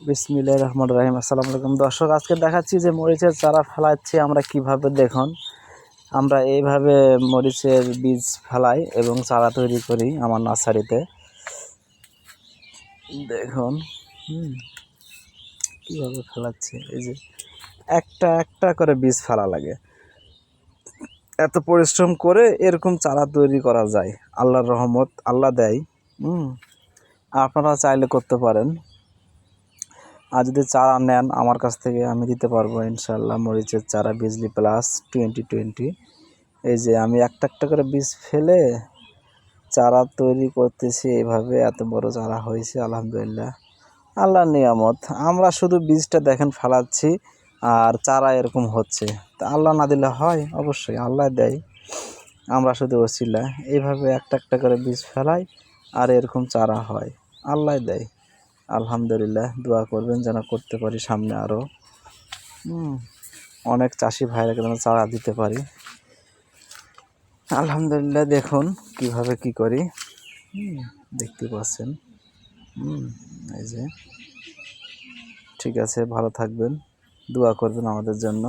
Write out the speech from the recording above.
বিসমিল্লাহ রহমান রাহিম। আসসালামু আলাইকুম। দর্শক, আজকে দেখাচ্ছি যে মরিচের চারা ফেলাচ্ছি আমরা কীভাবে। দেখুন, আমরা এইভাবে মরিচের বীজ ফেলাই এবং চারা তৈরি করি আমার নার্সারিতে। দেখুন কীভাবে ফেলাচ্ছি? এই যে একটা একটা করে বীজ ফেলা লাগে। এত পরিশ্রম করে এরকম চারা তৈরি করা যায়। আল্লাহর রহমত, আল্লাহ দেয়। আপনারা চাইলে করতে পারেন। আর যদি চারা নেন, আমার কাছ থেকে আমি দিতে পারব ইনশাল্লাহ মরিচের চারা, বিজলি প্লাস টোয়েন্টি টোয়েন্টি এই যে আমি একটা একটা করে বীজ ফেলে চারা তৈরি করতেছি এইভাবে এত বড় চারা হয়েছে, আলহামদুলিল্লাহ। আল্লাহর নিয়ামত, আমরা শুধু বীজটা দেখেন ফেলাচ্ছি আর চারা এরকম হচ্ছে। তা আল্লাহ না দিলে হয়? অবশ্যই আল্লাহ দেয়। আমরা শুধু ওসিলা এইভাবে একটা একটা করে বীজ ফেলাই আর এরকম চারা হয়। আল্লাহ দেয়। আলহামদুলিল্লাহ, দোয়া করবেন যেন করতে পারি সামনে আরও। অনেক চাষি ভাইরাকে যেন চারা দিতে পারি। আলহামদুলিল্লাহ, দেখুন কীভাবে কি করি। দেখতে পাচ্ছেন। এই যে। ঠিক আছে, ভালো থাকবেন। দোয়া করবেন আমাদের জন্য।